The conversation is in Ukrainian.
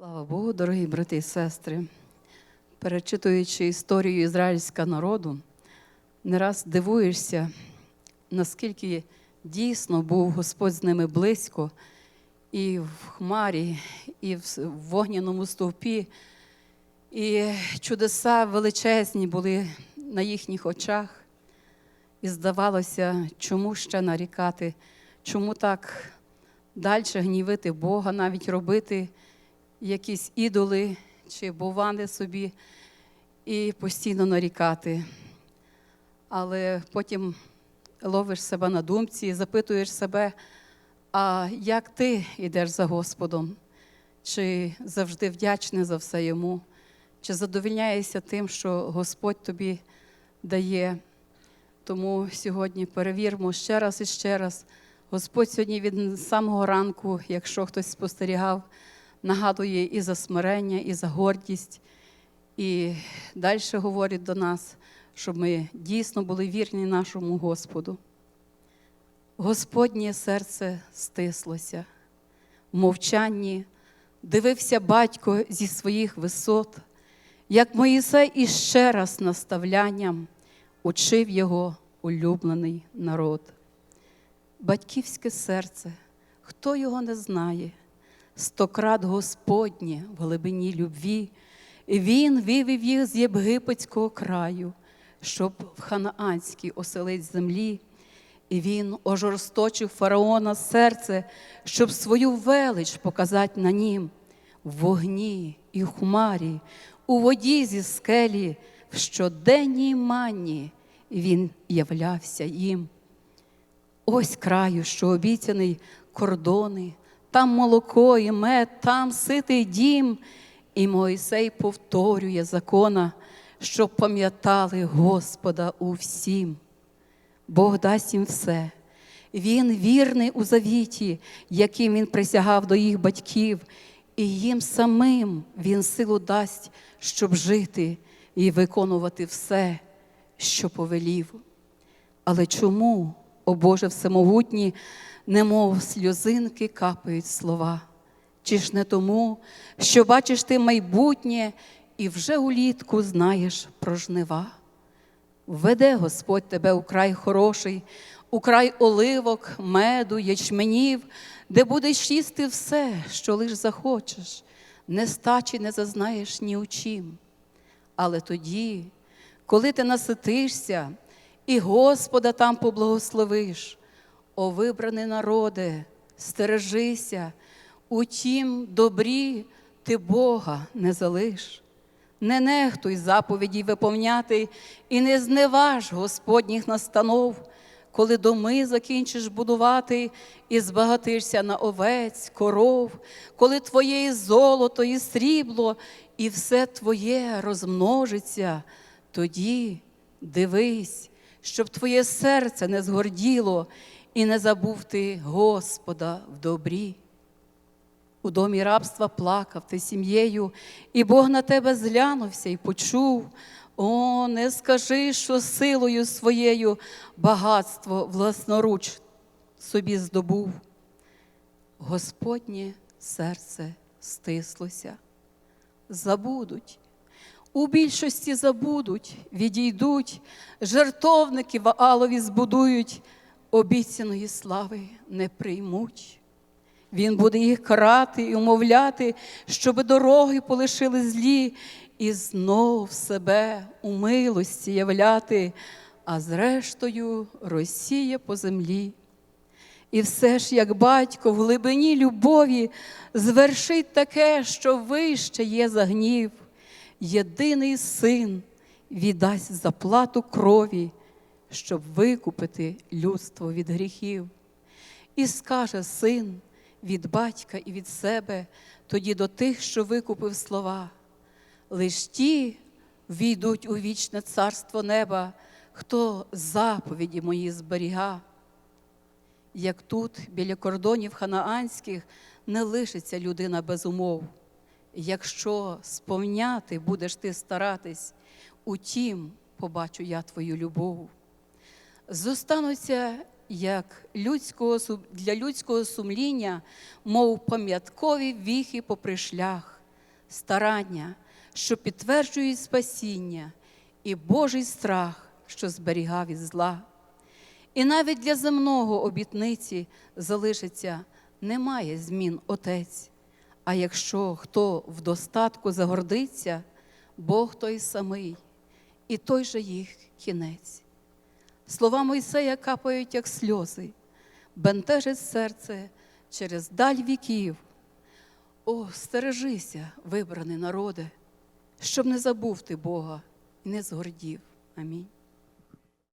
Слава Богу, дорогі брати і сестри. Перечитуючи історію ізраїльського народу, не раз дивуєшся, наскільки дійсно був Господь з ними близько, і в хмарі, і в вогняному стовпі, і чудеса величезні були на їхніх очах. І здавалося, чому ще нарікати, чому так далі гнівити Бога, навіть робити якісь ідоли чи бувани собі і постійно нарікати. Але потім ловиш себе на думці запитуєш себе, а як ти йдеш за Господом? Чи завжди вдячний за все йому? Чи задовільняєшся тим, що Господь тобі дає? Тому сьогодні перевіримо ще раз і ще раз. Господь сьогодні від самого ранку, якщо хтось спостерігав, нагадує і за смирення, і за гордість. І далі говорить до нас, щоб ми дійсно були вірні нашому Господу. Господнє серце стислося, в мовчанні дивився батько зі своїх висот, як Моїсей іще раз наставлянням учив його улюблений народ. Батьківське серце, хто його не знає, стократ Господнє в глибині любві, Він вивів їх з єгипетського краю, щоб в ханаанській оселить землі. І він ожорсточив фараона серце, щоб свою велич показати на нім в вогні і хмарі, у воді зі скелі, в щоденній манні він являвся їм. Ось краю, що обіцяний кордони, там молоко і мед, там ситий дім, і Мойсей повторює закона, щоб пам'ятали Господа у всім. Бог дасть їм все. Він вірний у завіті, яким він присягав до їх батьків, і їм самим він силу дасть, щоб жити і виконувати все, що повелів. Але чому, о Боже Всемогутній, немов сльозинки капають слова? Чи ж не тому, що бачиш ти майбутнє і вже улітку знаєш про жнива? Веде Господь тебе у край хороший, у край оливок, меду, ячменів, де будеш їсти все, що лиш захочеш, нестачі не зазнаєш ні у чим. Але тоді, коли ти наситишся і Господа там поблагословиш, о вибраний народе, стережися, у тім добрі ти Бога не залиш. Не нехтуй заповіді виповняти і не зневаж Господніх настанов, коли доми закінчиш будувати і збагатишся на овець, коров, коли твоє і золото, і срібло, і все твоє розмножиться, тоді дивись, щоб твоє серце не згорділо і не забув ти Господа в добрі. У домі рабства плакав ти сім'єю, і Бог на тебе зглянувся і почув. О, не скажи, що силою своєю багатство власноруч собі здобув. Господнє серце стислося. Забудуть. У більшості забудуть, відійдуть, жертовники Ваалові збудують, обіцяної слави не приймуть. Він буде їх карати і умовляти, щоби дороги полишили злі, і знов себе у милості являти, а зрештою розсіє по землі. І все ж, як батько, в глибині любові звершить таке, що вище є за гнів. Єдиний син віддасть заплату крові, щоб викупити людство від гріхів. І скаже син від батька і від себе тоді до тих, що викупив слова. Лиш ті війдуть у вічне царство неба, хто заповіді мої зберіга. Як тут, біля кордонів ханаанських, не лишиться людина без умов. Якщо сповняти будеш ти старатись, утім побачу я твою любов. Зостануться як людського, для людського сумління, мов пам'яткові віхи попри шлях, старання, що підтверджують спасіння, і Божий страх, що зберігав від зла. І навіть для земного обітниці залишиться немає змін Отець. А якщо хто в достатку загордиться, Бог той самий, і той же їх кінець. Слова Мойсея капають, як сльози, бентежить серце через даль віків. О, стережися, вибраний народе, щоб не забув ти Бога і не згордів. Амінь.